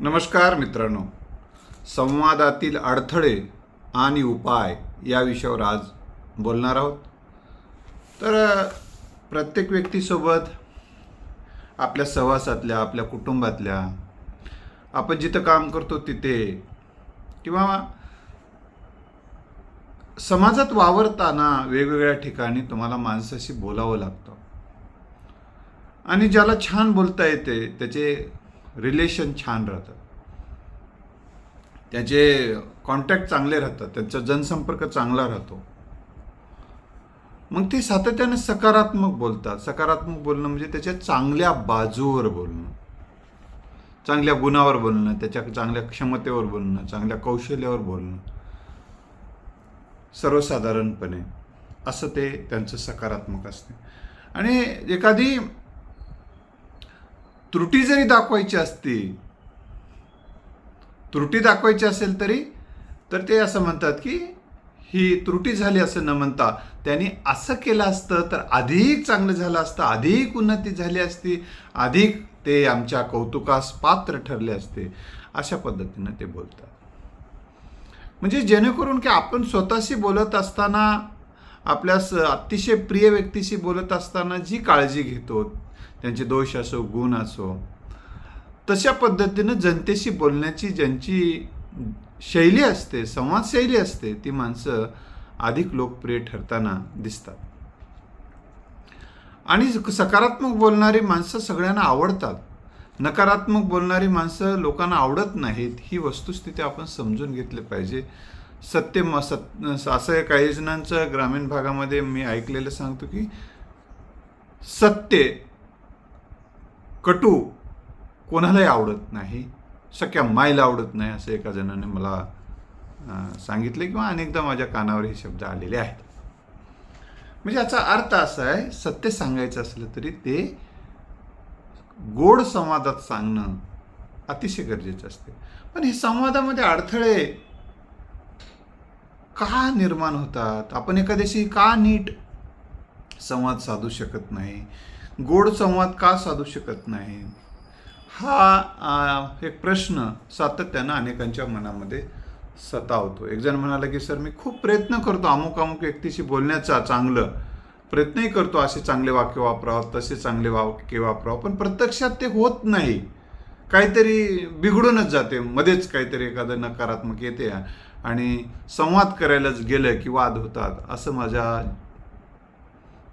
नमस्कार मित्रांनो. संवादातील अडथळे आणि उपाय या विषयावर आज बोलणार आहोत. तर प्रत्येक व्यक्तीसोबत आपल्या सहवासातल्या आपल्या कुटुंबातल्या आपण जिथं काम करतो तिथे किंवा समाजात वावरताना वेगवेगळ्या ठिकाणी तुम्हाला माणसाशी बोलावं लागतं. आणि ज्याला छान बोलता येते त्याचे रिलेशन छान राहतात त्याचे कॉन्टॅक्ट चांगले राहतात. त्यांचा जनसंपर्क चांगला राहतो. मग ते सातत्याने सकारात्मक बोलतात. सकारात्मक बोलणं म्हणजे त्याच्या चांगल्या बाजूवर बोलणं. चांगल्या गुणावर बोलणं त्याच्या चांगल्या क्षमतेवर बोलणं चांगल्या कौशल्यावर बोलणं. सर्वसाधारणपणे असं ते त्यांचं सकारात्मक असते. आणि एखादी त्रुटी जरी दाखवायची असती त्रुटी दाखवायची असेल तरी तर ते असं म्हणतात की ही त्रुटी झाली असं न म्हणता त्यांनी असं केलं असतं तर अधिक चांगलं झालं असतं अधिक उन्नती झाली असती अधिक ते आमच्या कौतुकास पात्र ठरले असते. अशा पद्धतीनं ते बोलतात. म्हणजे जेणेकरून की आपण स्वतःशी बोलत असताना आपल्या स अतिशय प्रिय व्यक्तीशी बोलत असताना जी काळजी घेतो त्यांचे दोष असो गुण असो तशा पद्धतीनं जनतेशी बोलण्याची ज्यांची शैली असते संवादशैली असते ती माणसं अधिक लोकप्रिय ठरताना दिसतात. आणि सकारात्मक बोलणारी माणसं सगळ्यांना आवडतात. नकारात्मक बोलणारी माणसं लोकांना आवडत नाहीत ही वस्तुस्थिती आपण समजून घेतली पाहिजे. सत्य म सत असं काही जणांचं ग्रामीण भागामध्ये मी ऐकलेलं सांगतो की सत्य कटू कोणालाही आवडत नाही सख्या मायला आवडत नाही असं एका जणाने मला सांगितले किंवा अनेकदा माझ्या कानावर हे शब्द आलेले आहेत. म्हणजे याचा अर्थ असा आहे सत्य सांगायचं असलं तरी ते गोड संवादात सांगणं अतिशय गरजेचं असते. पण हे संवादामध्ये अडथळे का निर्माण होतात? आपण एखाद्याशी का नीट संवाद साधू शकत नाही? गोड संवाद का साधू शकत नाही? हा एक प्रश्न सातत्यानं अनेकांच्या मनामध्ये सतावतो. एक जण म्हणाला की सर मी खूप प्रयत्न करतो अमुक अमुक व्यक्तीशी बोलण्याचा चांगलं. प्रयत्नही करतो असे चांगले वाक्य वापरावं तसे चांगले वाक्य वापरावं पण प्रत्यक्षात ते होत नाही. काहीतरी बिघडूनच जाते. मध्येच काहीतरी एखादं नकारात्मक येते. आणि संवाद करायलाच गेलं की वाद होतात असं माझ्या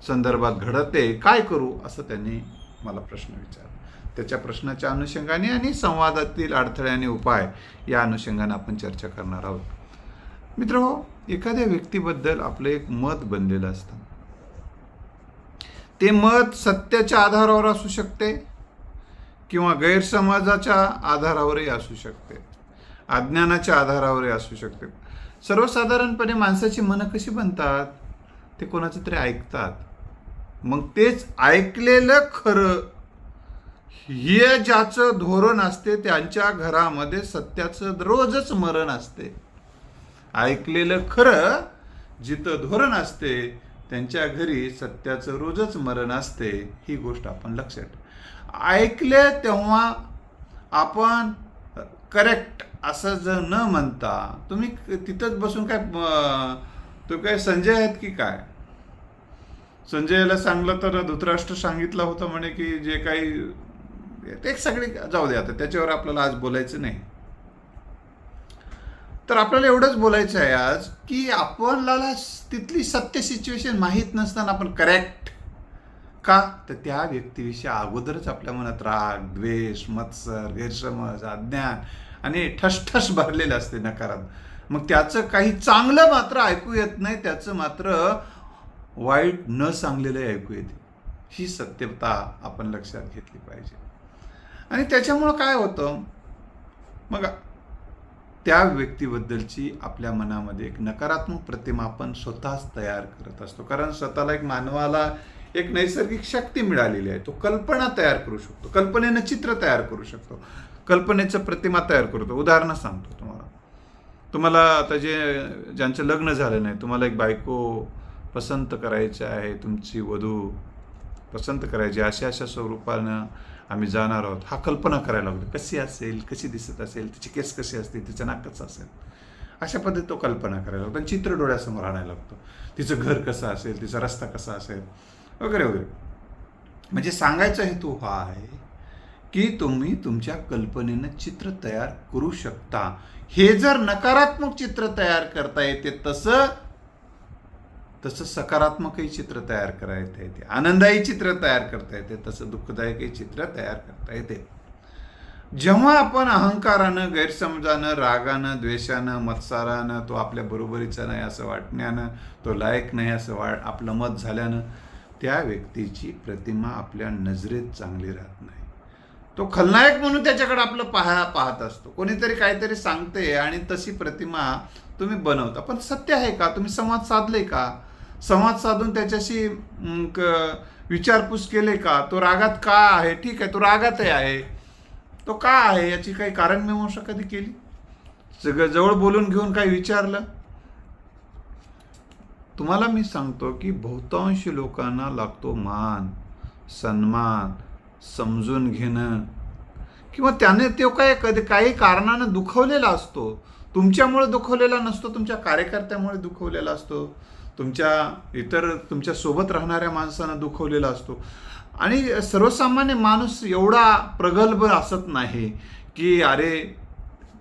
संदर्भात घडते. काय करू असं त्यांनी मला प्रश्न विचारला. त्याच्या प्रश्नाच्या अनुषंगाने आणि संवादातील अडथळे आणि उपाय या अनुषंगाने आपण चर्चा करणार आहोत. मित्र हो, एखाद्या व्यक्तीबद्दल आपलं एक मत बनलेलं असतं. ते मत सत्याच्या आधारावर असू शकते किंवा गैरसमाजाच्या आधारावरही असू शकते. अज्ञानाच्या आधारावरही असू शकते. सर्वसाधारणपणे माणसाची मनं कशी बनतात? ते कोणाचं तरी ऐकतात. मग तेच ऐकलेलं खरं हे ज्याचं धोरण असते त्यांच्या घरामध्ये सत्याचं रोजच मरण असते. ऐकलेलं खरं जिथं धोरण असते त्यांच्या घरी सत्याचं रोजच मरण असते ही गोष्ट आपण लक्षात ऐकलं ऐकले तेव्हा आपण करेक्ट असं जर न म्हणता तुम्ही तिथंच बसून काय तो काय संजय आहेत की काय? संजयला सांगलं तर धृतराष्ट्र सांगितलं होतं म्हणे की जे काही ते सगळे जाऊ दे आता त्याच्यावर आपल्याला आज बोलायचं नाही. तर आपल्याला एवढंच बोलायचं आहे आज की आपल्याला तिथली सत्य सिच्युएशन माहीत नसताना आपण करेक्ट का तर त्या व्यक्तीविषयी अगोदरच आपल्या मनात राग द्वेष मत्सर गैरसमज अज्ञान आणि ठसठस भरलेलं असते नकारात. मग त्याचं काही चांगलं मात्र ऐकू येत नाही त्याचं मात्र वाईट न सांगलेलं ऐकू येते. ही सत्यता आपण लक्षात घेतली पाहिजे. आणि त्याच्यामुळं काय होतं? मग त्या व्यक्तीबद्दलची आपल्या मनामध्ये एक नकारात्मक प्रतिमा आपण स्वतःच तयार करत असतो. कारण स्वतःला एक मानवाला एक नैसर्गिक शक्ती मिळालेली आहे. तो कल्पना तयार करू शकतो. कल्पनेनं चित्र तयार करू शकतो. कल्पनेचं प्रतिमा तयार करतो उदाहरणं सांगतो तुम्हाला. तुम्हाला आता जे ज्यांचं लग्न झालं नाही तुम्हाला एक बायको पसंत करायची आहे तुमची वधू पसंत करायची अशा अशा स्वरूपानं आम्ही जाणार आहोत. हा कल्पना करायला लागतो कशी असेल कशी दिसत असेल तिची केस कशी असतील तिचं नाक कसं असेल? अशा पद्धतीत तो कल्पना करायला लागतो. आणि चित्र डोळ्यासमोर आणायला लागतो. तिचं घर कसं असेल तिचा रस्ता कसा असेल? वगैरे वगैरे. म्हणजे सांगायचा हेतू हा आहे की तुम्ही तुमच्या कल्पनेनं चित्र तयार करू शकता. हे जर नकारात्मक चित्र तयार करता येते तसं तसं सकारात्मकही चित्र तयार करता येते. आनंदायी चित्र तयार करता येते तसं दुःखदायकही चित्र तयार करता येते. जेव्हा आपण अहंकारानं गैरसमजानं रागानं द्वेषानं मत्सारानं तो आपल्या बरोबरीचा नाही असं वाटण्यानं तो लायक नाही असं वा आपलं मत झाल्यानं त्या व्यक्तीची प्रतिमा आपल्या नजरेत चांगली राहत नाही. तो खलनायक म्हणून त्याच्याकडे आपलं पाहा पाहत असतो. कोणीतरी काहीतरी सांगते आणि तशी प्रतिमा तुम्ही बनवता. पण सत्य आहे का? तुम्ही संवाद साधले का? संवाद साधून त्याच्याशी विचारपूस केले का? तो रागात का आहे? ठीक आहे तो रागातही आहे. तो का आहे? याची काही कारण मीमांसा कधी केली? सगळं जवळ बोलून घेऊन काही विचारलं? तुम्हाला मी सांगतो की बहुतांश लोकांना लागतो मान सन्मान समजून घेणं. किंवा त्याने तो काय कधी काही कारणानं दुखवलेला असतो. तुमच्यामुळे दुखवलेला नसतो तुमच्या कार्यकर्त्यामुळे दुखवलेला असतो. तुमच्या इतर तुमच्यासोबत राहणाऱ्या माणसानं दुखवलेला असतो. आणि सर्वसामान्य माणूस एवढा प्रगल्भ असत नाही की अरे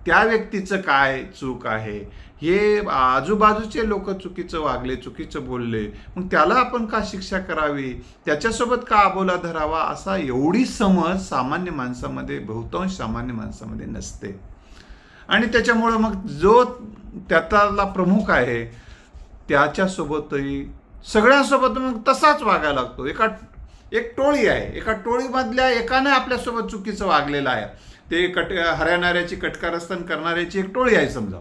त्या व्यक्तीचं काय चूक आहे? हे आजूबाजूचे लोक चुकीचं वागले चुकीचं बोलले मग त्याला आपण का शिक्षा करावी? त्याच्यासोबत का अबोला धरावा? असा एवढी समज सामान्य माणसामध्ये बहुतांश सामान्य माणसामध्ये नसते. आणि त्याच्यामुळं मग जो त्यातला प्रमुख आहे त्याच्यासोबतही सगळ्यांसोबत मग तसाच वागायला लागतो. एका एक टोळी आहे. एका टोळीमधल्या एकाने आपल्यासोबत चुकीचं वागलेलं आहे. ते कट हरणाऱ्याची कटकारस्थान करणाऱ्याची एक टोळी आहे समजा.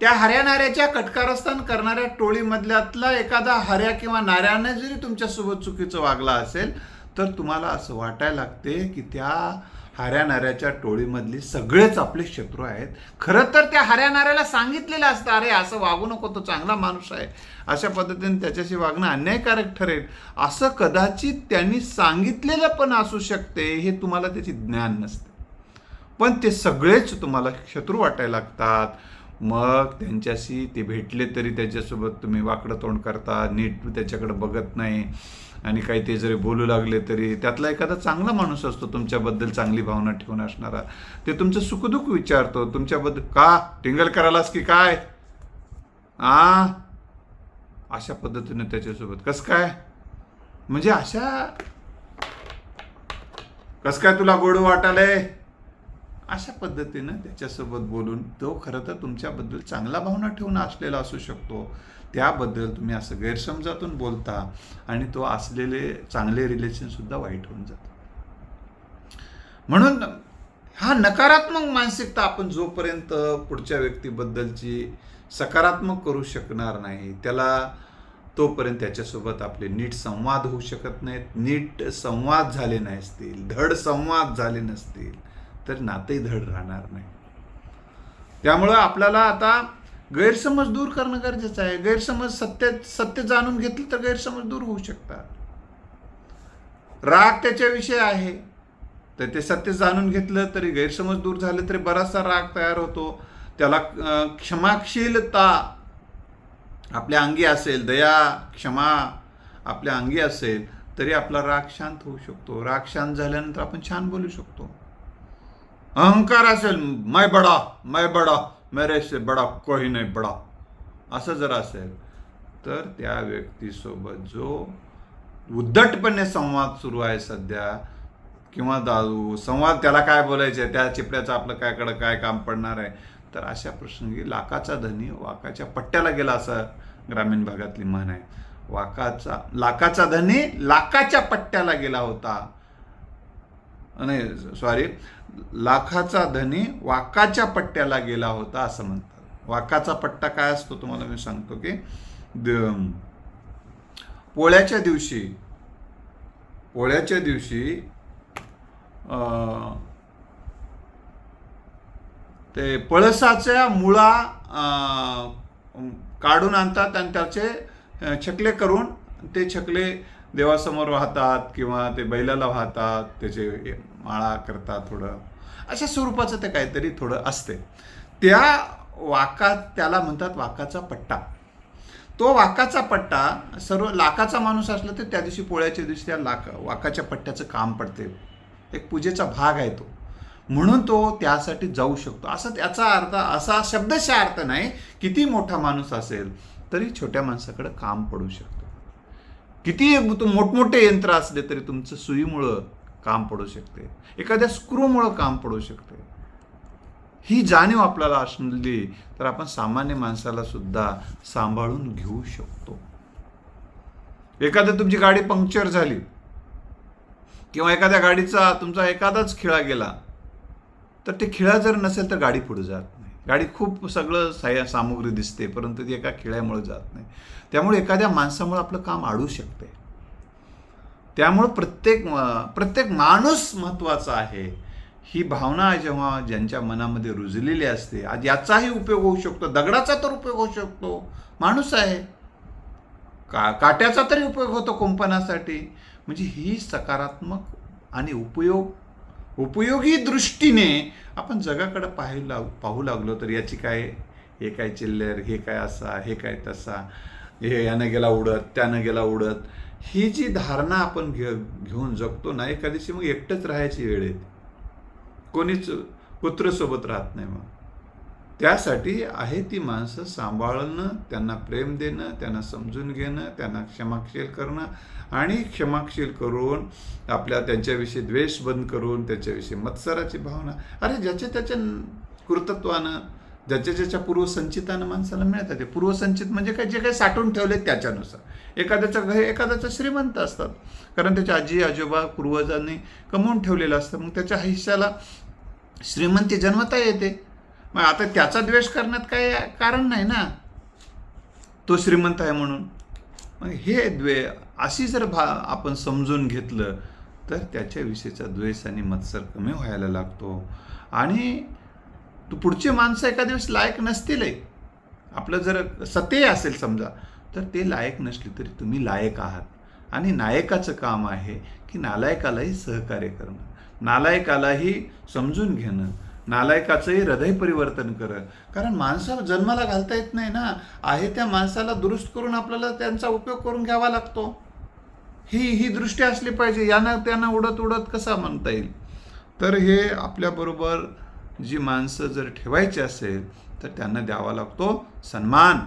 त्या हरणाऱ्याच्या कटकारस्थान करणाऱ्या टोळीमधल्यातला एखादा हऱ्या किंवा नाऱ्याने जरी तुमच्यासोबत चुकीचं वागला असेल तर तुम्हाला असं वाटायला लागते की त्या हऱ्या नाऱ्याच्या टोळीमधली सगळेच आपले शत्रू आहेत. खरं तर त्या हऱ्या नाऱ्याला सांगितलेलं असतं अरे असं वागू नको तो चांगला माणूस आहे. अशा पद्धतीने त्याच्याशी वागणं अन्यायकारक ठरेल. असं कदाचित त्यांनी सांगितलेलं पण असू शकते हे तुम्हाला त्याची ज्ञान नसते. पण ते सगळेच तुम्हाला शत्रू वाटायला लागतात. मग त्यांच्याशी ते भेटले तरी त्याच्यासोबत तुम्ही वाकडं तोंड करता नीट त्याच्याकडे बघत नाही आणि काही ते जरी बोलू लागले तरी त्यातला एखादा चांगला माणूस असतो तुमच्याबद्दल चांगली भावना ठेवून असणारा. ते तुमचं सुखदुःख विचारतो तुमच्याबद्दल का? टिंगल करायलास की काय? आ? अशा पद्धतीने त्याच्यासोबत. कसं काय? म्हणजे अशा कसं काय तुला गोड वाटालंय? अशा पद्धतीनं त्याच्यासोबत बोलून तो खरं तर तुमच्याबद्दल चांगला भावना ठेवून असलेला असू शकतो. त्याबद्दल तुम्ही असं गैरसमजातून बोलता आणि तो असलेले चांगले रिलेशनसुद्धा वाईट होऊन जातं. म्हणून हा नकारात्मक मानसिकता आपण जोपर्यंत पुढच्या व्यक्तीबद्दलची सकारात्मक करू शकणार नाही त्याला तोपर्यंत त्याच्यासोबत आपले नीट संवाद होऊ शकत नाहीत. नीट संवाद झाले नसतील धड संवाद झाले नसतील. तर नाते धड राहणार नाही. त्यामुळं आपल्याला आता गैरसमज दूर करणं गरजेचं आहे. गैरसमज सत्य सत्य जाणून घेतलं तर गैरसमज दूर होऊ शकतात. राग त्याच्याविषयी आहे. तर ते सत्य जाणून घेतलं तरी गैरसमज दूर झाले तरी बराचसा राग तयार होतो. त्याला क्षमाशीलता आपल्या अंगी असेल दया क्षमा आपल्या अंगी असेल तरी आपला राग शांत होऊ शकतो. राग शांत झाल्यानंतर आपण छान बोलू शकतो. अहंकार असेल मै बडा मै बडा मेरे से बडा कोही नाही बडा. असं जर असेल तर त्या व्यक्तीसोबत जो उद्धटपणे संवाद सुरू आहे सध्या किंवा दारू संवाद त्याला काय बोलायचं आहे त्या चिपड्याचं आपलं काय कडं काय काम पडणार आहे तर अशा प्रसंगी लाखाचा धनी वाकाच्या पट्ट्याला गेला असं ग्रामीण भागातली म्हण आहे. वाकाचा लाकाचा धनी लाकाच्या पट्ट्याला गेला होता. नाही सॉरी लाखाचा धनी वाकाच्या पट्ट्याला गेला होता असं म्हणतात. वाकाचा पट्टा काय असतो तुम्हाला मी सांगतो की पोळ्याच्या दिवशी पोळ्याच्या दिवशी अं, ते पळसाच्या मुळा अं, काढून आणतात आणि त्याचे छकले करून ते छकले देवासमोर वाहतात किंवा ते बैलाला वाहतात त्याचे माळा करतात थोडं. अशा स्वरूपाचं ते काहीतरी थोडं असते. त्या वाकात त्याला म्हणतात वाकाचा पट्टा. तो वाकाचा पट्टा सर्व लाखाचा माणूस असला तर त्या दिवशी पोळ्याच्या दिवशी त्या लाख वाकाच्या पट्ट्याचं काम पडते. एक पूजेचा भाग आहे तो. म्हणून तो त्यासाठी जाऊ शकतो. असं त्याचा अर्थ असा शब्दशा अर्थ नाही किती मोठा माणूस असेल तरी छोट्या माणसाकडं काम पडू शकतं. किती मोठमोठे यंत्र असले तरी तुमचं सुईमुळं काम पडू शकते. एखाद्या स्क्रूमुळं काम पडू शकते. ही जाणीव आपल्याला असली तर आपण सामान्य माणसाला सुद्धा सांभाळून घेऊ शकतो. एखादं तुमची गाडी पंक्चर झाली किंवा एखाद्या गाडीचा तुमचा एखादाच खिळा गेला तर ते खिळा जर नसेल तर गाडी पुढे जात नाही. गाडी खूप सगळं साय सामुग्री दिसते परंतु ती एका खिळ्यामुळे जात नाही. त्यामुळे एखाद्या माणसामुळे आपलं काम अडू शकते. त्यामुळं प्रत्येक प्रत्येक माणूस महत्त्वाचा आहे. ही भावना जेव्हा ज्यांच्या मनामध्ये रुजलेली असते आज याचाही उपयोग होऊ शकतो दगडाचा तर उपयोग होऊ शकतो. माणूस आहे. का काट्याचा तरी उपयोग होतो कुंपणासाठी. म्हणजे ही सकारात्मक आणि उपयोग उपयोगी दृष्टीने आपण जगाकडं पाहू लाग पाहू लागलो तर याची काय हे काय चिल्लर हे काय असा हे काय तसा हे यानं गेला उडत त्यानं गेला उडत ही जी धारणा आपण घे घेऊन जगतो ना एका दिवशी मग एकटंच राहायची वेळ येते. कोणीच पुत्रसोबत राहत नाही मग. त्यासाठी आहे ती माणसं सांभाळणं त्यांना प्रेम देणं त्यांना समजून घेणं त्यांना क्षमाक्षील करणं आणि क्षमाक्षील करून आपल्या त्यांच्याविषयी द्वेष बंद करून त्याच्याविषयी मत्सराची भावना. अरे ज्याच्या त्याच्या कृतत्वानं ज्याच्या ज्याच्या पूर्वसंचितानं माणसाला मिळतात ते पूर्वसंचित म्हणजे काय? जे काही साठवून ठेवले त्याच्यानुसार. एखाद्याच्या घर एखाद्याचं श्रीमंत असतात. कारण त्याच्या आजी आजोबा पूर्वजांनी कमवून ठेवलेलं असतं. मग त्याच्या हिश्याला श्रीमंती जन्मता येते. मग आता त्याचा द्वेष करण्यात काही कारण नाही ना? तो श्रीमंत आहे म्हणून. मग हे द्वे अशी जर भा आपण समजून घेतलं तर त्याच्याविषयीचा द्वेष आणि मत्सर कमी व्हायला लागतो. आणि तू पुढची माणसं एका दिवस लायक नसतीलही आपलं जर सत्य असेल समजा तर ते लायक नसली तरी तुम्ही लायक आहात. आणि नायकाचं काम आहे की नालायकालाही सहकार्य करणं. नालायकालाही समजून घेणं. नालायकाचंही हृदय परिवर्तन करत कारण माणसाला जन्माला घालता येत नाही ना. आहे त्या माणसाला दुरुस्त करून आपल्याला त्यांचा उपयोग करून घ्यावा लागतो. ही ही दृष्टी असली पाहिजे. यांना त्यांना उडत उडत कसा म्हणता येईल? तर हे आपल्याबरोबर जी माणसं जर ठेवायची असेल तर त्यांना द्यावा लागतो सन्मान.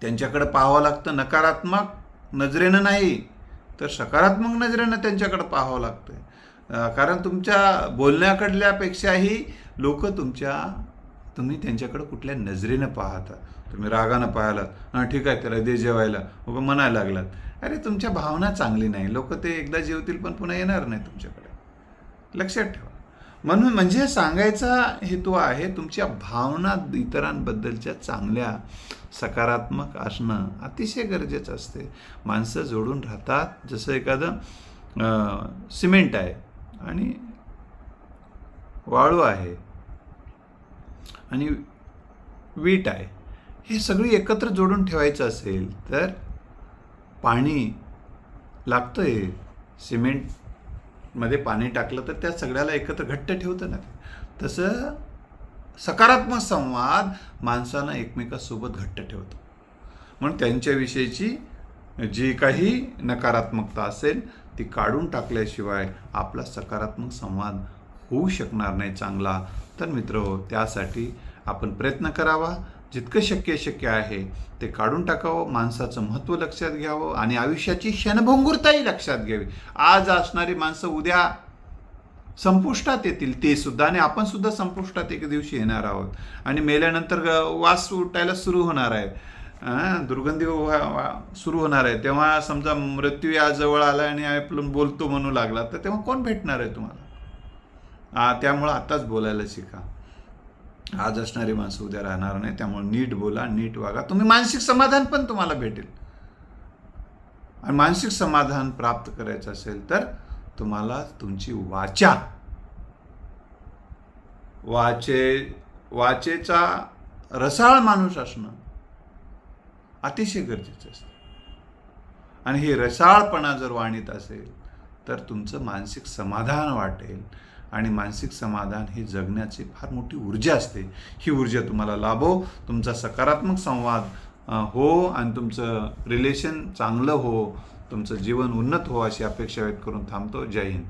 त्यांच्याकडे पाहावं लागतं नकारात्मक नजरेनं नाही तर सकारात्मक नजरेनं त्यांच्याकडे पाहावं लागतं कारण तुमच्या बोलण्याकडल्यापेक्षाही लोक तुमच्या तुम्ही त्यांच्याकडे कुठल्या नजरेनं पाहता. तुम्ही रागानं पाहिलात हां ठीक आहे त्याला दे जेवायला. मग म्हणायला लागलात अरे तुमच्या भावना चांगली नाही. लोक ते एकदा जेवतील पण पुन्हा येणार नाही तुमच्याकडे. लक्षात ठेवा. म्हणून म्हणजे सांगायचा हेतू आहे तुमच्या भावना इतरांबद्दलच्या चांगल्या सकारात्मक असणं अतिशय गरजेचं असते. माणसं जोडून राहतात. जसं एखादं सिमेंट आहे. आणि वाळू आहे आणि वीट आहे. हे सगळी एकत्र जोडून ठेवायचं असेल तर पाणी लागतं आहे सिमेंटमध्ये पाणी टाकलं तर त्या सगळ्याला एकत्र घट्ट ठेवतं ना. ते. तसं सकारात्मक संवाद माणसानं एकमेकासोबत घट्ट ठेवतो. म्हणून त्यांच्याविषयीची जी काही नकारात्मकता असेल ती काढून टाकल्याशिवाय आपला सकारात्मक संवाद होऊ शकणार नाही चांगला. तर मित्र त्यासाठी आपण प्रयत्न करावा. जितकं शक्य शक्य आहे ते काढून टाकावं माणसाचं महत्त्व लक्षात घ्यावं आणि आयुष्याची क्षणभंगुरताही लक्षात घ्यावी. आज असणारी माणसं उद्या संपुष्टात येतील ते सुद्धा आणि आपण सुद्धा संपुष्टात एक दिवशी येणार आहोत. आणि मेल्यानंतर वास उठायला सुरू होणार आहे. दुर्गंधी सुरू होणार आहे. तेव्हा समजा मृत्यू या जवळ आला आणि आपण बोलतो म्हणू लागला तर तेव्हा कोण भेटणार आहे तुम्हाला? त्यामुळं आत्ताच बोलायला शिका. आज असणारी माणसं उद्या राहणार नाही त्यामुळे नीट बोला नीट वागा. तुम्ही मानसिक समाधान पण तुम्हाला भेटेल. आणि मानसिक समाधान प्राप्त करायचं असेल तर तुम्हाला तुमची वाचा. वाचे वाचेचा रसाळ माणूस असणं अतिशय गरजेचं असतं. आणि हे रसाळपणा जर वाणीत असेल तर तुमचं मानसिक समाधान वाटेल. आणि मानसिक समाधान हे जगण्याची फार मोठी ऊर्जा असते. ही ऊर्जा तुम्हाला लाभो तुमचा सकारात्मक संवाद हो आणि तुमचं रिलेशन चांगलं हो तुमचं जीवन उन्नत हो अशी अपेक्षा व्यक्त करून थांबतो. जय हिंद.